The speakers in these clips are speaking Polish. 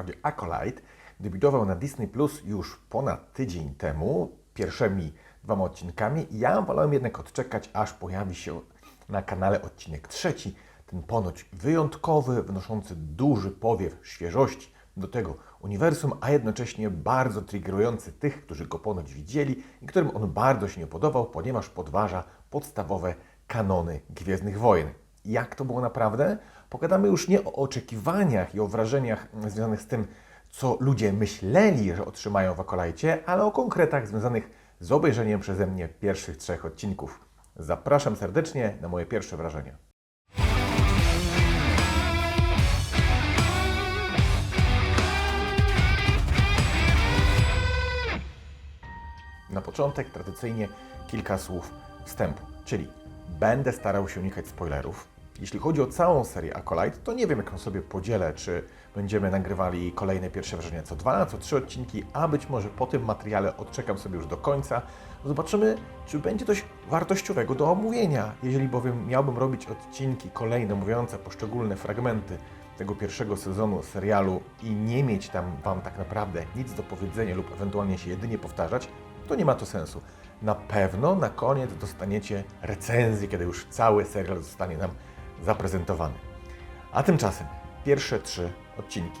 wprawdzie Acolyte, debiutował na Disney Plus już ponad tydzień temu, pierwszymi dwoma odcinkami. Ja wolałem jednak odczekać, aż pojawi się na kanale odcinek trzeci, ten ponoć wyjątkowy, wnoszący duży powiew świeżości do tego uniwersum, a jednocześnie bardzo triggerujący tych, którzy go ponoć widzieli i którym on bardzo się nie podobał, ponieważ podważa podstawowe kanony Gwiezdnych Wojen. Jak to było naprawdę? Pogadamy już nie o oczekiwaniach i o wrażeniach związanych z tym, co ludzie myśleli, że otrzymają w Akolajcie, ale o konkretach związanych z obejrzeniem przeze mnie pierwszych trzech odcinków. Zapraszam serdecznie na moje pierwsze wrażenia. Na początek tradycyjnie kilka słów wstępu, czyli będę starał się unikać spoilerów. Jeśli chodzi o całą serię Acolyte, to nie wiem, jak sobie podzielę, czy będziemy nagrywali kolejne pierwsze wrażenia co dwa, co trzy odcinki, a być może po tym materiale odczekam sobie już do końca. Zobaczymy, czy będzie coś wartościowego do omówienia. Jeżeli bowiem miałbym robić odcinki kolejne, mówiące poszczególne fragmenty tego pierwszego sezonu serialu i nie mieć tam Wam tak naprawdę nic do powiedzenia lub ewentualnie się jedynie powtarzać, to nie ma to sensu. Na pewno na koniec dostaniecie recenzję, kiedy już cały serial zostanie nam zaprezentowany. A tymczasem pierwsze trzy odcinki.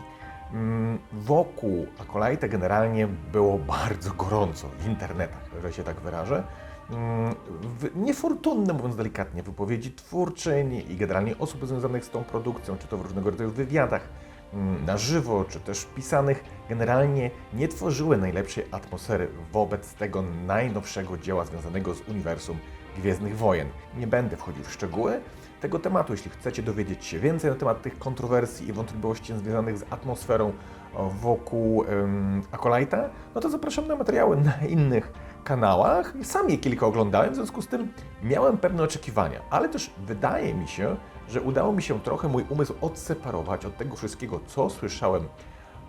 Mm, Wokół Akolajta generalnie było bardzo gorąco w internetach, że się tak wyrażę. Mm, niefortunne, mówiąc delikatnie, wypowiedzi twórczyń i generalnie osób związanych z tą produkcją, czy to w różnego rodzaju wywiadach, mm, na żywo, czy też pisanych, generalnie nie tworzyły najlepszej atmosfery wobec tego najnowszego dzieła związanego z uniwersum Gwiezdnych Wojen. Nie będę wchodził w szczegóły tego tematu. Jeśli chcecie dowiedzieć się więcej na temat tych kontrowersji i wątpliwości związanych z atmosferą o, wokół um, no to zapraszam na materiały na innych kanałach. Sam je kilka oglądałem, w związku z tym miałem pewne oczekiwania, ale też wydaje mi się, że udało mi się trochę mój umysł odseparować od tego wszystkiego, co słyszałem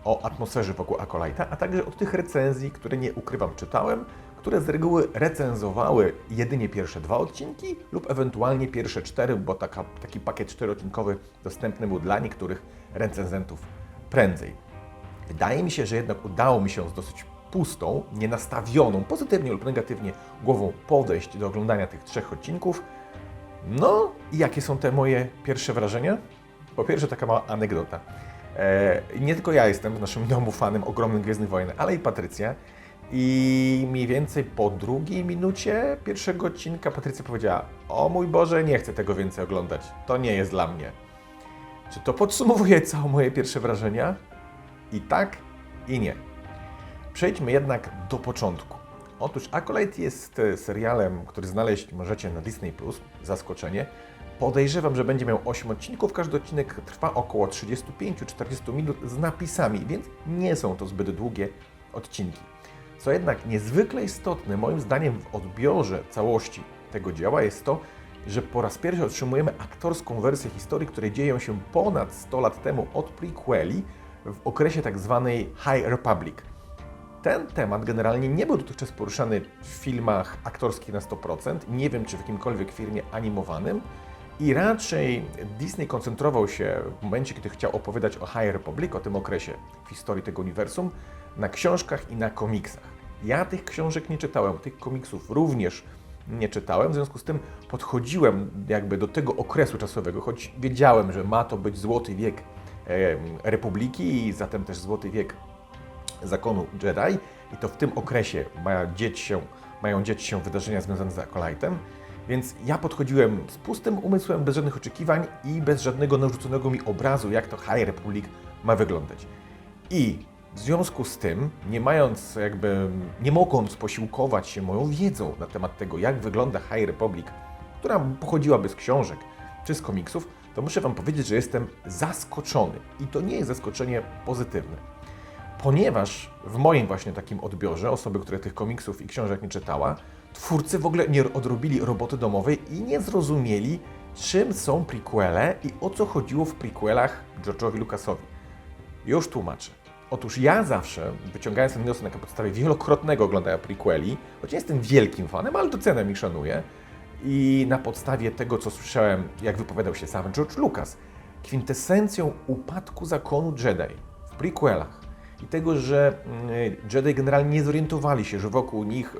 o atmosferze wokół Akolajta, a także od tych recenzji, które nie ukrywam czytałem, które z reguły recenzowały jedynie pierwsze dwa odcinki lub ewentualnie pierwsze cztery, bo taka, taki pakiet czteroodcinkowy dostępny był dla niektórych recenzentów prędzej. Wydaje mi się, że jednak udało mi się z dosyć pustą, nienastawioną, pozytywnie lub negatywnie głową podejść do oglądania tych trzech odcinków. No i jakie są te moje pierwsze wrażenia? Po pierwsze, taka mała anegdota. E, nie tylko ja jestem w naszym domu fanem ogromnych Gwiezdnych Wojen, ale i Patrycja. I mniej więcej po drugiej minucie pierwszego odcinka Patrycja powiedziała: O mój Boże, nie chcę tego więcej oglądać. To nie jest dla mnie. Czy to podsumowuje całe moje pierwsze wrażenia? I tak, i nie. Przejdźmy jednak do początku. Otóż Acolyte jest e, serialem, który znaleźć możecie na Disney+, zaskoczenie. Podejrzewam, że będzie miał 8 odcinków, każdy odcinek trwa około 35-40 minut z napisami, więc nie są to zbyt długie odcinki. Co jednak niezwykle istotne moim zdaniem w odbiorze całości tego dzieła jest to, że po raz pierwszy otrzymujemy aktorską wersję historii, które dzieją się ponad 100 lat temu od prequeli w okresie tak zwanej High Republic. Ten temat generalnie nie był dotychczas poruszany w filmach aktorskich na 100%, nie wiem czy w jakimkolwiek filmie animowanym i raczej Disney koncentrował się w momencie, kiedy chciał opowiadać o High Republic, o tym okresie w historii tego uniwersum, na książkach i na komiksach. Ja tych książek nie czytałem, tych komiksów również nie czytałem, w związku z tym podchodziłem jakby do tego okresu czasowego, choć wiedziałem, że ma to być złoty wiek Republiki i zatem też złoty wiek zakonu Jedi i to w tym okresie mają dzieć się, mają dzieć się wydarzenia związane z Acolytem, więc ja podchodziłem z pustym umysłem, bez żadnych oczekiwań i bez żadnego narzuconego mi obrazu, jak to High Republic ma wyglądać. I w związku z tym, nie mając jakby, nie mogąc posiłkować się moją wiedzą na temat tego, jak wygląda High Republic, która pochodziłaby z książek czy z komiksów, to muszę Wam powiedzieć, że jestem zaskoczony. I to nie jest zaskoczenie pozytywne ponieważ w moim właśnie takim odbiorze, osoby, które tych komiksów i książek nie czytała, twórcy w ogóle nie odrobili roboty domowej i nie zrozumieli, czym są prequele i o co chodziło w prequelach George'owi Lucasowi. Już tłumaczę. Otóż ja zawsze, wyciągając ten wniosek na podstawie wielokrotnego oglądania prequeli, choć nie jestem wielkim fanem, ale doceniam i szanuję, i na podstawie tego, co słyszałem, jak wypowiadał się sam George Lucas, kwintesencją upadku zakonu Jedi w prequelach i tego, że mm, Jedi generalnie nie zorientowali się, że wokół nich y,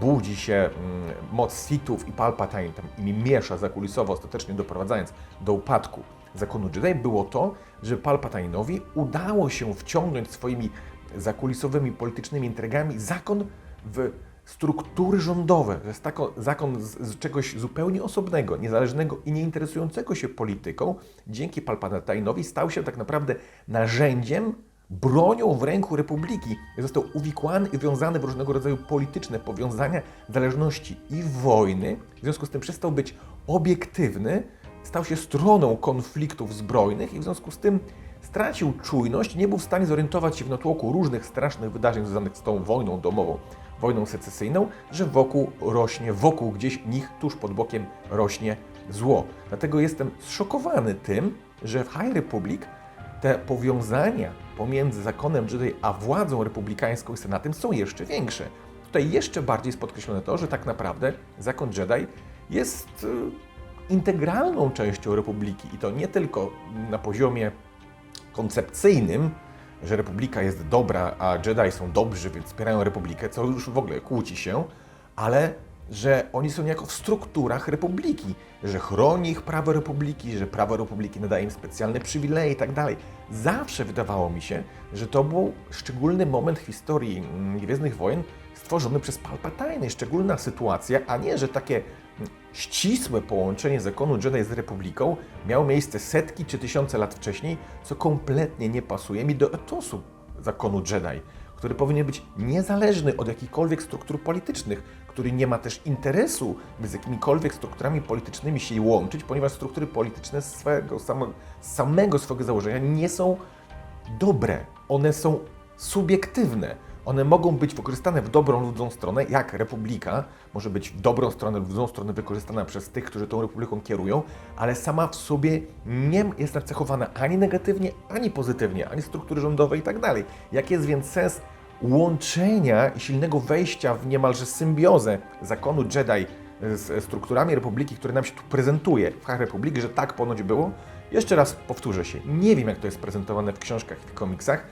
budzi się mm, moc Sithów i Palpatine tam imi miesza zakulisowo, ostatecznie doprowadzając do upadku zakonu Jedi, było to, że Palpatine'owi udało się wciągnąć swoimi zakulisowymi politycznymi intrygami zakon w struktury rządowe. To jest tako, zakon z, z czegoś zupełnie osobnego, niezależnego i nieinteresującego się polityką. Dzięki Palpatine'owi stał się tak naprawdę narzędziem, bronią w ręku Republiki. Został uwikłany i wiązany w różnego rodzaju polityczne powiązania, zależności i wojny. W związku z tym przestał być obiektywny, stał się stroną konfliktów zbrojnych i w związku z tym stracił czujność, nie był w stanie zorientować się w natłoku różnych strasznych wydarzeń związanych z tą wojną domową, wojną secesyjną, że wokół rośnie, wokół gdzieś nich, tuż pod bokiem rośnie zło. Dlatego jestem zszokowany tym, że w High Republic te powiązania pomiędzy zakonem Jedi a władzą republikańską i senatem są jeszcze większe. Tutaj jeszcze bardziej jest podkreślone to, że tak naprawdę zakon Jedi jest y, integralną częścią republiki i to nie tylko na poziomie koncepcyjnym, że Republika jest dobra, a Jedi są dobrzy, więc wspierają Republikę, co już w ogóle kłóci się, ale że oni są niejako w strukturach Republiki, że chroni ich prawo Republiki, że prawo Republiki nadaje im specjalne przywileje i tak dalej. Zawsze wydawało mi się, że to był szczególny moment w historii mm, Gwiezdnych Wojen stworzony przez Palpatine, szczególna sytuacja, a nie, że takie ścisłe połączenie zakonu Jedi z Republiką miało miejsce setki czy tysiące lat wcześniej, co kompletnie nie pasuje mi do etosu zakonu Jedi, który powinien być niezależny od jakichkolwiek struktur politycznych, który nie ma też interesu, by z jakimikolwiek strukturami politycznymi się łączyć, ponieważ struktury polityczne z swojego samo, z samego swojego założenia nie są dobre. One są subiektywne. One mogą być wykorzystane w dobrą lub złą stronę, jak republika może być w dobrą stronę lub w złą stronę wykorzystana przez tych, którzy tą republiką kierują, ale sama w sobie nie jest nacechowana ani negatywnie, ani pozytywnie, ani struktury rządowe i tak dalej. Jaki jest więc sens łączenia i silnego wejścia w niemalże symbiozę zakonu Jedi z strukturami republiki, które nam się tu prezentuje w High Republic, że tak ponoć było? Jeszcze raz powtórzę się, nie wiem jak to jest prezentowane w książkach i w komiksach,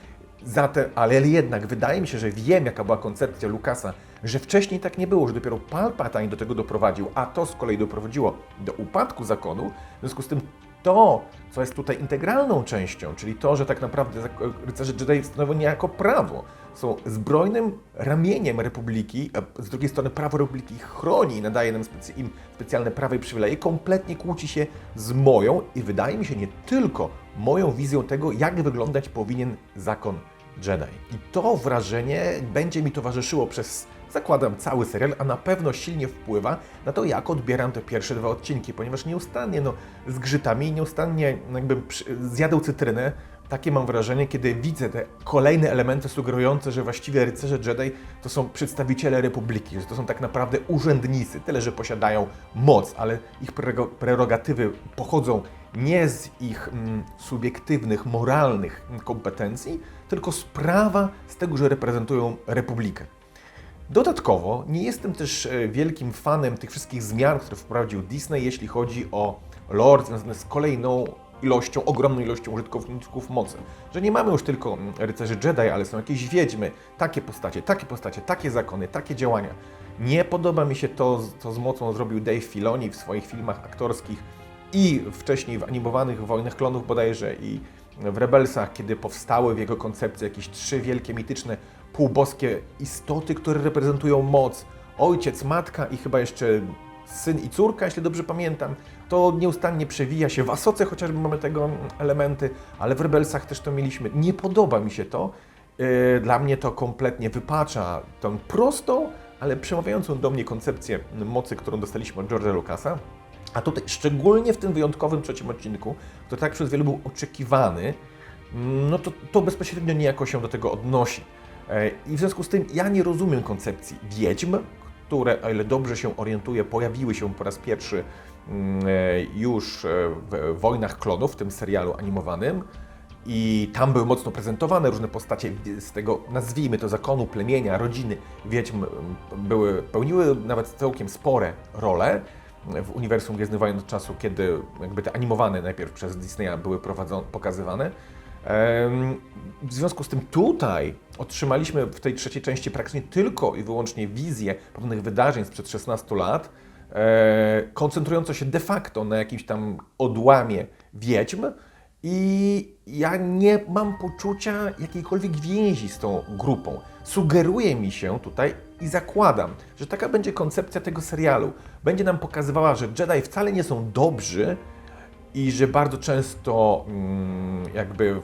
Zatem, ale jednak wydaje mi się, że wiem, jaka była koncepcja Lukasa, że wcześniej tak nie było, że dopiero Palpatine do tego doprowadził, a to z kolei doprowadziło do upadku zakonu. W związku z tym to, co jest tutaj integralną częścią, czyli to, że tak naprawdę rycerze Jedi stanowią niejako prawo, są zbrojnym ramieniem Republiki, z drugiej strony prawo Republiki chroni i nadaje nam specy im specjalne prawa i przywileje, kompletnie kłóci się z moją i wydaje mi się nie tylko moją wizją tego, jak wyglądać powinien zakon Jedi. I to wrażenie będzie mi towarzyszyło przez, zakładam, cały serial, a na pewno silnie wpływa na to, jak odbieram te pierwsze dwa odcinki, ponieważ nieustannie, no, zgrzytami, nieustannie jakby zjadł cytrynę, takie mam wrażenie, kiedy widzę te kolejne elementy sugerujące, że właściwie rycerze Jedi to są przedstawiciele Republiki, że to są tak naprawdę urzędnicy, tyle że posiadają moc, ale ich prerogatywy pochodzą nie z ich mm, subiektywnych, moralnych kompetencji, tylko z prawa, z tego, że reprezentują Republikę. Dodatkowo nie jestem też e, wielkim fanem tych wszystkich zmian, które wprowadził Disney, jeśli chodzi o lore związane z kolejną ilością, ogromną ilością użytkowników mocy. Że nie mamy już tylko mm, rycerzy Jedi, ale są jakieś wiedźmy, takie postacie, takie postacie, takie zakony, takie działania. Nie podoba mi się to, co z mocą zrobił Dave Filoni w swoich filmach aktorskich i wcześniej w animowanych Wojnach Klonów bodajże i w Rebelsach, kiedy powstały w jego koncepcji jakieś trzy wielkie, mityczne, półboskie istoty, które reprezentują moc. Ojciec, matka i chyba jeszcze syn i córka, jeśli dobrze pamiętam. To nieustannie przewija się. W Asoce chociażby mamy tego elementy, ale w Rebelsach też to mieliśmy. Nie podoba mi się to. Yy, dla mnie to kompletnie wypacza tą prostą, ale przemawiającą do mnie koncepcję mocy, którą dostaliśmy od George'a Lucasa. A tutaj, szczególnie w tym wyjątkowym trzecim odcinku, który tak przez wielu był oczekiwany, no to, to bezpośrednio niejako się do tego odnosi. E, I w związku z tym ja nie rozumiem koncepcji wiedźm, które, o ile dobrze się orientuję, pojawiły się po raz pierwszy mm, e, już e, w Wojnach Klonów, w tym serialu animowanym. I tam były mocno prezentowane różne postacie z tego, nazwijmy to, zakonu, plemienia, rodziny wiedźm, były, pełniły nawet całkiem spore role w uniwersum Gwiezdnych Wojen od czasu, kiedy jakby te animowane najpierw przez Disneya były prowadzone, pokazywane. W związku z tym tutaj otrzymaliśmy w tej trzeciej części praktycznie tylko i wyłącznie wizję pewnych wydarzeń sprzed 16 lat, e, koncentrująco się de facto na jakimś tam odłamie wiedźm i ja nie mam poczucia jakiejkolwiek więzi z tą grupą. Sugeruje mi się tutaj i zakładam, że taka będzie koncepcja tego serialu. Będzie nam pokazywała, że Jedi wcale nie są dobrzy, i że bardzo często mm, jakby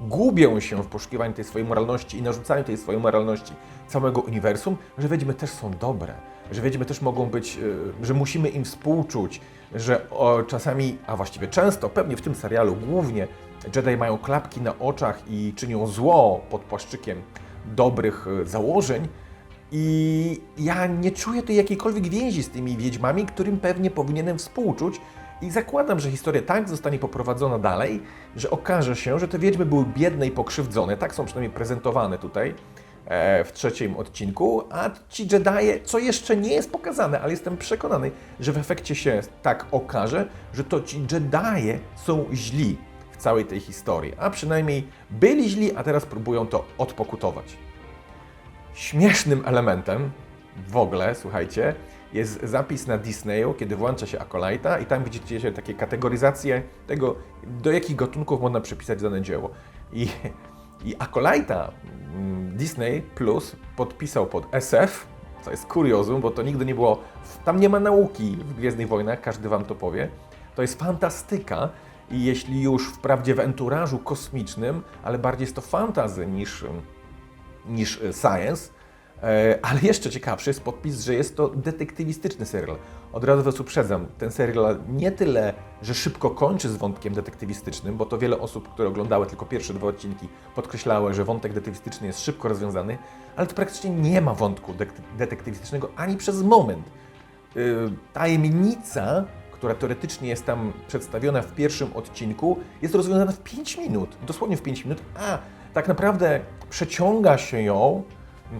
gubią się w poszukiwaniu tej swojej moralności i narzucaniu tej swojej moralności całego uniwersum, że wiedźmy też są dobre, że wiedźmy też mogą być, y, że musimy im współczuć, że czasami, a właściwie często, pewnie w tym serialu głównie, Jedi mają klapki na oczach i czynią zło pod płaszczykiem dobrych y, założeń, i ja nie czuję tu jakiejkolwiek więzi z tymi wiedźmami, którym pewnie powinienem współczuć. I zakładam, że historia tak zostanie poprowadzona dalej, że okaże się, że te wiedźmy były biedne i pokrzywdzone. Tak są przynajmniej prezentowane tutaj e, w trzecim odcinku. A ci Jedi, co jeszcze nie jest pokazane, ale jestem przekonany, że w efekcie się tak okaże, że to ci Jedi są źli w całej tej historii. A przynajmniej byli źli, a teraz próbują to odpokutować. Śmiesznym elementem w ogóle, słuchajcie, jest zapis na Disneyu, kiedy włącza się Acolyte'a i tam widzicie takie kategoryzacje tego, do jakich gatunków można przypisać dane dzieło. I, i Acolyte'a mm, Disney Plus podpisał pod SF, co jest kuriozum, bo to nigdy nie było, tam nie ma nauki w Gwiezdnych Wojnach, każdy Wam to powie. To jest fantastyka i jeśli już wprawdzie w enturażu kosmicznym, ale bardziej jest to fantazy niż, niż e, science, E, Ale jeszcze ciekawszy jest podpis, że jest to detektywistyczny serial. Od razu Was uprzedzam, ten serial nie tyle, że szybko kończy z wątkiem detektywistycznym, bo to wiele osób, które oglądały tylko pierwsze dwa odcinki, podkreślały, że wątek detektywistyczny jest szybko rozwiązany, ale to praktycznie nie ma wątku detektywistycznego ani przez moment. Yy, Tajemnica, która teoretycznie jest tam przedstawiona w pierwszym odcinku, jest rozwiązana w 5 minut, dosłownie w 5 minut, a tak naprawdę przeciąga się ją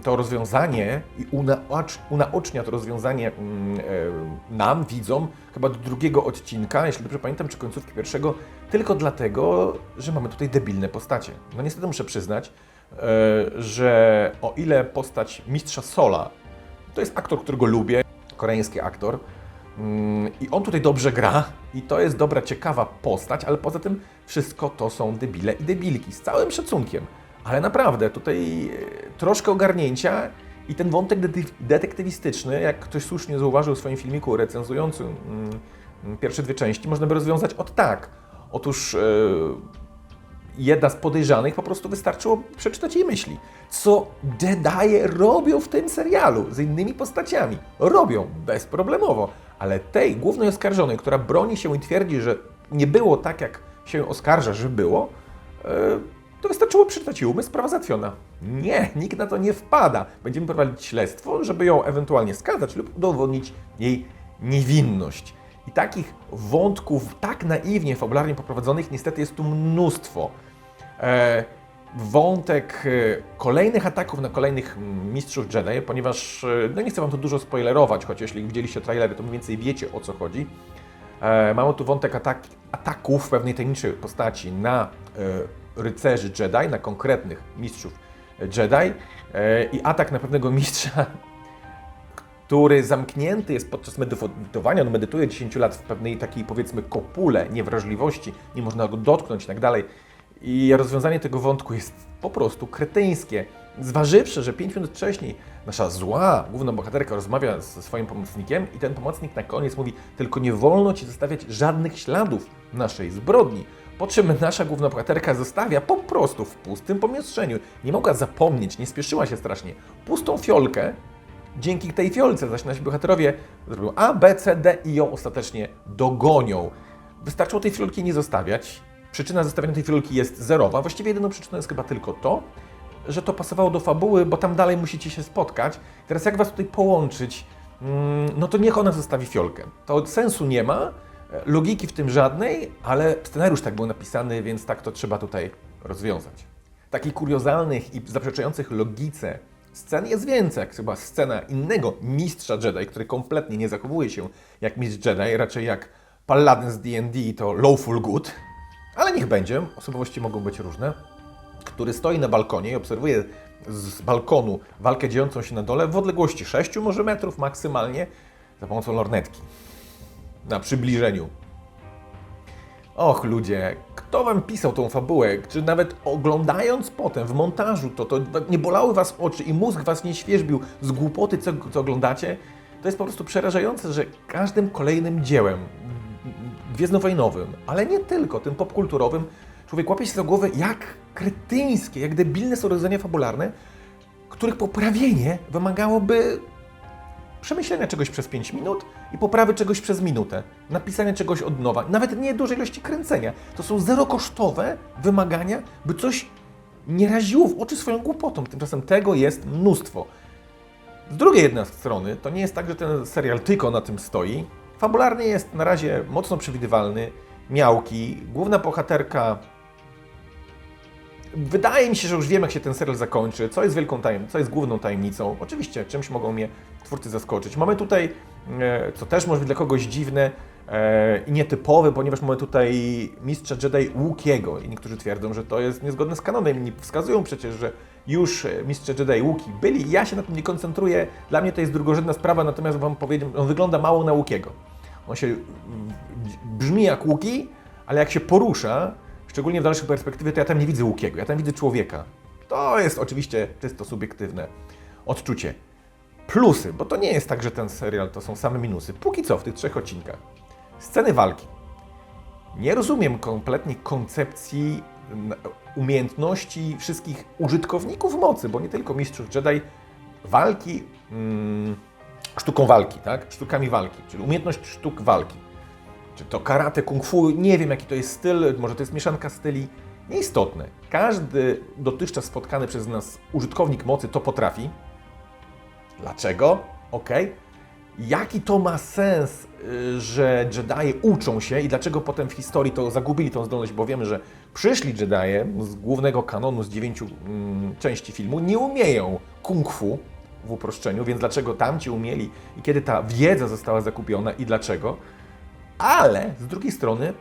to rozwiązanie i unaocz, unaocznia to rozwiązanie mm, e, nam, widzom, chyba do drugiego odcinka, jeśli dobrze pamiętam, czy końcówki pierwszego, tylko dlatego, że mamy tutaj debilne postacie. No niestety muszę przyznać, e, że o ile postać mistrza Sola, to jest aktor, którego lubię, koreański aktor, mm, i on tutaj dobrze gra, i to jest dobra, ciekawa postać, ale poza tym wszystko to są debile i debilki, z całym szacunkiem. Ale naprawdę, tutaj e, troszkę ogarnięcia i ten wątek detek- detektywistyczny, jak ktoś słusznie zauważył w swoim filmiku recenzującym mm, pierwsze dwie części, można by rozwiązać od tak. Otóż e, jedna z podejrzanych po prostu wystarczyło przeczytać jej myśli. Co Jedi robią w tym serialu z innymi postaciami? Robią bezproblemowo, ale tej głównej oskarżonej, która broni się i twierdzi, że nie było tak, jak się oskarża, że było, e, to wystarczyło przeczytać i umysł, sprawa załatwiona. Nie, nikt na to nie wpada. Będziemy prowadzić śledztwo, żeby ją ewentualnie skazać lub udowodnić jej niewinność. I takich wątków tak naiwnie, fabularnie poprowadzonych niestety jest tu mnóstwo. E, wątek e, kolejnych ataków na kolejnych mistrzów Jedi, ponieważ e, no nie chcę Wam tu dużo spoilerować, choć jeśli widzieliście trailery, to mniej więcej wiecie o co chodzi. E, mamy tu wątek atak, ataków pewnej tajemniczej postaci na e, rycerzy Jedi, na konkretnych mistrzów Jedi e, i atak na pewnego mistrza, który zamknięty jest podczas medytowania, on medytuje 10 lat w pewnej takiej powiedzmy kopule niewrażliwości, nie można go dotknąć i tak dalej. I rozwiązanie tego wątku jest po prostu kretyńskie. Zważywszy, że 5 minut wcześniej nasza zła główna bohaterka rozmawia ze swoim pomocnikiem i ten pomocnik na koniec mówi tylko nie wolno Ci zostawiać żadnych śladów naszej zbrodni. Po czym nasza główna bohaterka zostawia po prostu w pustym pomieszczeniu. Nie mogła zapomnieć, nie spieszyła się strasznie. Pustą fiolkę, Dzięki tej fiolce zaś nasi bohaterowie zrobią A, B, C, D i ją ostatecznie dogonią. Wystarczyło tej fiolki nie zostawiać. Przyczyna zostawienia tej fiolki jest zerowa. Właściwie jedyną przyczyną jest chyba tylko to, że to pasowało do fabuły, bo tam dalej musicie się spotkać. Teraz jak was tutaj połączyć? Mm, No to niech ona zostawi fiolkę. To sensu nie ma, logiki w tym żadnej, ale scenariusz tak był napisany, więc tak to trzeba tutaj rozwiązać. Takich kuriozalnych i zaprzeczających logice scen jest więcej, jak chyba scena innego mistrza Jedi, który kompletnie nie zachowuje się jak mistrz Jedi, raczej jak paladin z D&D to Lawful Good, ale niech będzie, osobowości mogą być różne, który stoi na balkonie i obserwuje z balkonu walkę dziejącą się na dole w odległości 6 może metrów maksymalnie za pomocą lornetki. Na przybliżeniu. Och ludzie, kto wam pisał tą fabułę? Czy nawet oglądając potem w montażu to, to nie bolały was oczy i mózg was nie świeżbił z głupoty, co, co oglądacie? To jest po prostu przerażające, że każdym kolejnym dziełem gwiezdnowojnowym, ale nie tylko, tym popkulturowym, człowiek łapie się za głowę, jak kretyńskie, jak debilne są rozwiązania fabularne, których poprawienie wymagałoby przemyślenia czegoś przez 5 minut i poprawy czegoś przez minutę, napisania czegoś od nowa, nawet nie dużej ilości kręcenia. To są zerokosztowe wymagania, by coś nie raziło w oczy swoją głupotą. Tymczasem tego jest mnóstwo. Z drugiej jednak strony, to nie jest tak, że ten serial tylko na tym stoi. Fabularnie jest na razie mocno przewidywalny, miałki, główna bohaterka Wydaje mi się, że już wiem, jak się ten serial zakończy, co jest wielką tajem, co jest główną tajemnicą. Oczywiście, czymś mogą mnie twórcy zaskoczyć. Mamy tutaj, e, co też może być dla kogoś dziwne e, i nietypowe, ponieważ mamy tutaj mistrza Jedi Łukiego i niektórzy twierdzą, że to jest niezgodne z kanonem. Inni wskazują przecież, że już mistrze Jedi Łuki byli. Ja się na tym nie koncentruję. Dla mnie to jest drugorzędna sprawa, natomiast wam powiem, on wygląda mało na Łukiego. On się brzmi jak Łuki, ale jak się porusza, szczególnie w dalszej perspektywie, to ja tam nie widzę Łukiego, ja tam widzę człowieka. To jest oczywiście czysto subiektywne odczucie. Plusy, bo to nie jest tak, że ten serial to są same minusy. Póki co w tych trzech odcinkach. Sceny walki. Nie rozumiem kompletnie koncepcji umiejętności wszystkich użytkowników mocy, bo nie tylko mistrzów Jedi walki mm, sztuką walki, tak? Sztukami walki, czyli umiejętność sztuk walki. Czy to karate, kung fu, nie wiem jaki to jest styl, może to jest mieszanka styli. Nieistotne. Każdy dotychczas spotkany przez nas użytkownik mocy to potrafi. Dlaczego? Ok. Jaki to ma sens, y, że Jedi uczą się i dlaczego potem w historii to zagubili tą zdolność, bo wiemy, że przyszli Jedi z głównego kanonu z dziewięciu mm, części filmu nie umieją kung fu w uproszczeniu, więc dlaczego tamci umieli i kiedy ta wiedza została zakupiona i dlaczego? Ale z drugiej strony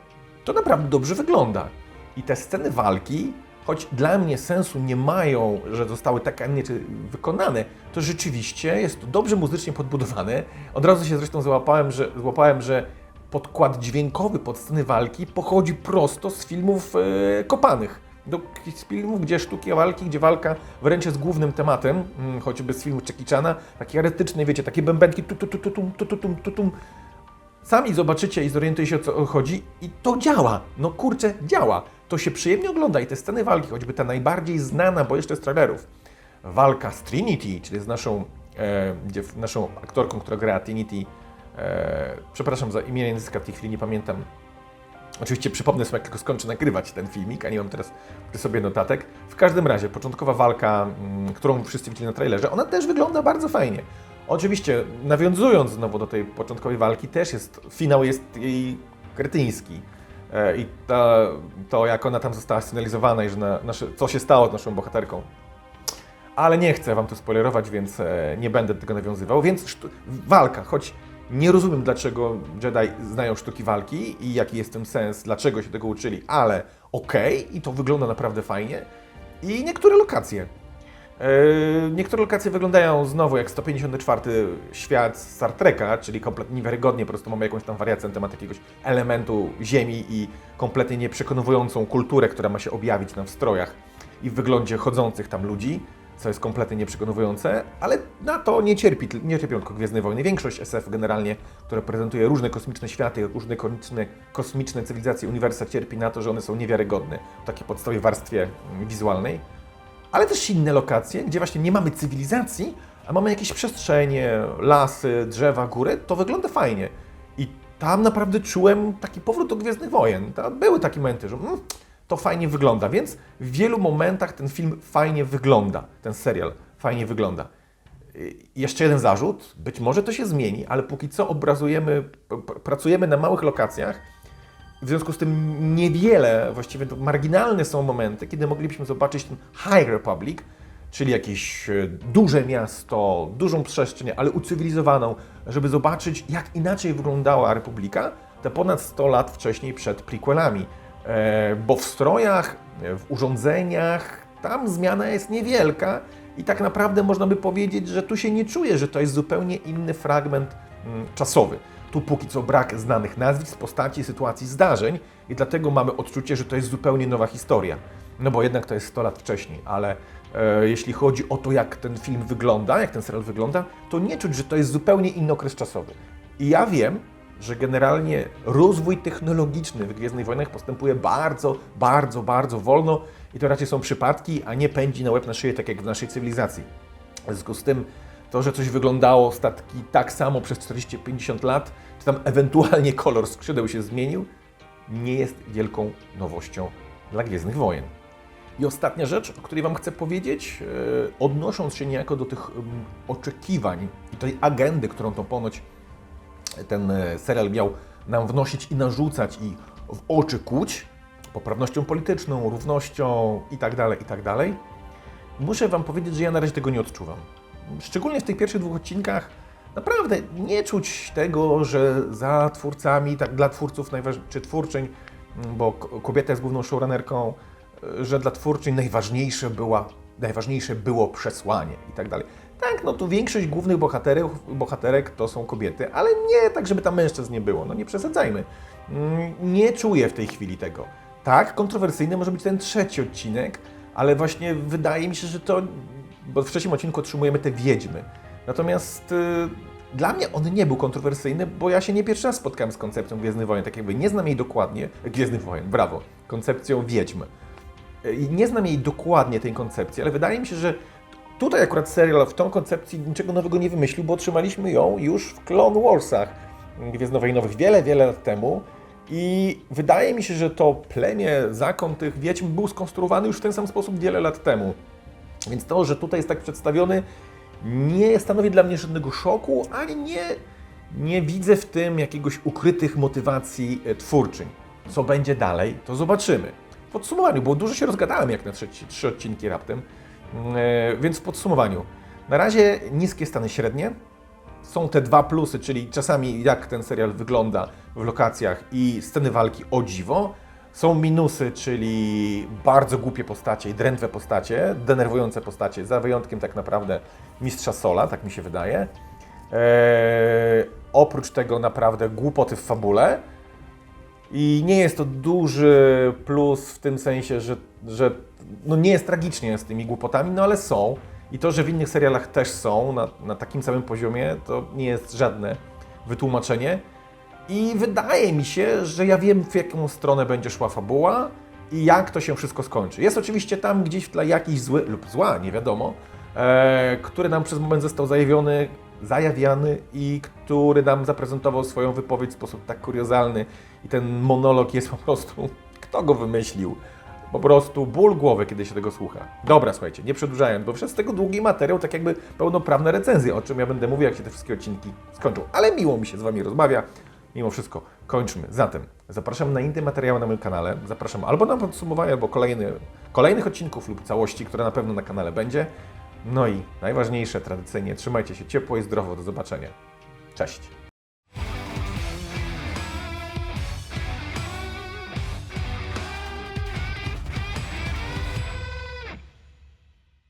to naprawdę dobrze wygląda. I te sceny walki, choć dla mnie sensu nie mają, że zostały tak, a nie wykonane, to rzeczywiście jest to dobrze muzycznie podbudowane. Od razu się zresztą złapałem, że, złapałem, że podkład dźwiękowy pod sceny walki pochodzi prosto z filmów e, kopanych. Do filmów, gdzie sztuki walki, gdzie walka wręcz jest głównym tematem, mm, choćby z filmu Jackie takie erotyczne, wiecie, takie bębenki tu tu tu tu tum, tu tu tum, tu. Sami zobaczycie i zorientujecie się o co chodzi i to działa. No kurczę, działa. To się przyjemnie ogląda i te sceny walki, choćby ta najbardziej znana, bo jeszcze z trailerów. Walka z Trinity, czyli z naszą, e, naszą aktorką, która gra Trinity. E, przepraszam za imię języka, w tej chwili nie pamiętam. Oczywiście przypomnę sobie, jak tylko skończę nagrywać ten filmik, a nie mam teraz przy sobie notatek. W każdym razie, początkowa walka, m, którą wszyscy widzieli na trailerze, ona też wygląda bardzo fajnie. Oczywiście, nawiązując znowu do tej początkowej walki, też jest, finał jest jej kretyński. E, I to, jak ona tam została sfinalizowana i że na, nasze, co się stało z naszą bohaterką. Ale nie chcę Wam tu spoilerować, więc e, nie będę tego nawiązywał. Więc walka, choć nie rozumiem, dlaczego Jedi znają sztuki walki i jaki jest ten sens, dlaczego się tego uczyli, ale okej, i to wygląda naprawdę fajnie. I niektóre lokacje. Yy, Niektóre lokacje wyglądają znowu jak 154 świat Star Treka, czyli kompletnie niewiarygodnie, po prostu mamy jakąś tam wariację na temat jakiegoś elementu Ziemi i kompletnie nieprzekonującą kulturę, która ma się objawić nam w strojach i w wyglądzie chodzących tam ludzi, co jest kompletnie nieprzekonujące, ale na to nie cierpi, nie cierpią tylko Gwiezdne Wojny. Większość SF generalnie, która prezentuje różne kosmiczne światy, różne kosmiczne, kosmiczne cywilizacje, uniwersa cierpi na to, że one są niewiarygodne w takiej podstawowej warstwie wizualnej ale też inne lokacje, gdzie właśnie nie mamy cywilizacji, a mamy jakieś przestrzenie, lasy, drzewa, góry, to wygląda fajnie. I tam naprawdę czułem taki powrót do Gwiezdnych Wojen. Tam były takie momenty, że mm, to fajnie wygląda, więc w wielu momentach ten film fajnie wygląda, ten serial fajnie wygląda. I Jeszcze jeden zarzut, być może to się zmieni, ale póki co obrazujemy, pracujemy na małych lokacjach, w związku z tym niewiele, właściwie to marginalne są momenty, kiedy moglibyśmy zobaczyć ten High Republic, czyli jakieś e, duże miasto, dużą przestrzeń, ale ucywilizowaną, żeby zobaczyć, jak inaczej wyglądała Republika te ponad 100 lat wcześniej przed prequelami. E, bo w strojach, e, w urządzeniach, tam zmiana jest niewielka i tak naprawdę można by powiedzieć, że tu się nie czuje, że to jest zupełnie inny fragment mm, czasowy. Tu póki co brak znanych nazwisk, postaci, sytuacji, zdarzeń i dlatego mamy odczucie, że to jest zupełnie nowa historia. No bo jednak to jest 100 lat wcześniej, ale e, jeśli chodzi o to, jak ten film wygląda, jak ten serial wygląda, to nie czuć, że to jest zupełnie inny okres czasowy. I ja wiem, że generalnie rozwój technologiczny w Gwiezdnych Wojnach postępuje bardzo, bardzo, bardzo wolno i to raczej są przypadki, a nie pędzi na łeb na szyję, tak jak w naszej cywilizacji. W związku z tym, to, że coś wyglądało statki tak samo przez 40-50 lat, czy tam ewentualnie kolor skrzydeł się zmienił, nie jest wielką nowością dla Gwiezdnych Wojen. I ostatnia rzecz, o której Wam chcę powiedzieć, e, odnosząc się niejako do tych oczekiwań i tej agendy, którą to ponoć ten e, serial miał nam wnosić i narzucać i w oczy kuć, poprawnością polityczną, równością i tak dalej, i tak muszę Wam powiedzieć, że ja na razie tego nie odczuwam. Szczególnie w tych pierwszych dwóch odcinkach naprawdę nie czuć tego, że za twórcami, tak, dla twórców czy twórczyń, m, bo kobieta jest główną showrunnerką, e, że dla twórczyń najważniejsze, była, najważniejsze było przesłanie i tak dalej. Tak, no tu większość głównych bohaterów, bohaterek to są kobiety, ale nie tak, żeby tam mężczyzn nie było, no nie przesadzajmy. Mm, Nie czuję w tej chwili tego. Tak, kontrowersyjny może być ten trzeci odcinek, ale właśnie wydaje mi się, że to, bo w trzecim odcinku otrzymujemy te wiedźmy. Natomiast y, dla mnie on nie był kontrowersyjny, bo ja się nie pierwszy raz spotkałem z koncepcją Gwiezdnych Wojen, tak jakby nie znam jej dokładnie, Gwiezdnych Wojen, brawo, koncepcją wiedźm. I nie znam jej dokładnie tej koncepcji, ale wydaje mi się, że tutaj akurat serial w tą koncepcji niczego nowego nie wymyślił, bo otrzymaliśmy ją już w Clone Warsach Gwiezdnowojennowych wiele, wiele lat temu. I wydaje mi się, że to plemię, zakon tych wiedźm był skonstruowany już w ten sam sposób wiele lat temu. Więc to, że tutaj jest tak przedstawiony, nie stanowi dla mnie żadnego szoku, ani nie, nie widzę w tym jakiegoś ukrytych motywacji e, twórczyń. Co będzie dalej, to zobaczymy. W podsumowaniu, bo dużo się rozgadałem jak na trzeci, trzy odcinki raptem, E, więc w podsumowaniu. Na razie niskie stany średnie, są te dwa plusy, czyli czasami jak ten serial wygląda w lokacjach i sceny walki o dziwo. Są minusy, czyli bardzo głupie postacie i drętwe postacie, denerwujące postacie, za wyjątkiem tak naprawdę Mistrza Sola, tak mi się wydaje. Eee, oprócz tego naprawdę głupoty w fabule. I nie jest to duży plus w tym sensie, że, że no nie jest tragicznie z tymi głupotami, no ale są. I to, że w innych serialach też są na, na takim samym poziomie, to nie jest żadne wytłumaczenie. I wydaje mi się, że ja wiem, w jaką stronę będzie szła fabuła i jak to się wszystko skończy. Jest oczywiście tam gdzieś w tle jakiś zły lub zła, nie wiadomo, e, który nam przez moment został zajawiony, zajawiany i który nam zaprezentował swoją wypowiedź w sposób tak kuriozalny. I ten monolog jest po prostu, kto go wymyślił? Po prostu ból głowy, kiedy się tego słucha. Dobra, słuchajcie, nie przedłużając, bo przez tego długi materiał, tak jakby pełnoprawne recenzje, o czym ja będę mówił, jak się te wszystkie odcinki skończą. Ale miło mi się z Wami rozmawia. Mimo wszystko, kończmy. Zatem zapraszam na inne materiały na moim kanale. Zapraszam albo na podsumowanie, albo kolejny, kolejnych odcinków lub całości, które na pewno na kanale będzie. No i najważniejsze, tradycyjnie, trzymajcie się ciepło i zdrowo. Do zobaczenia. Cześć.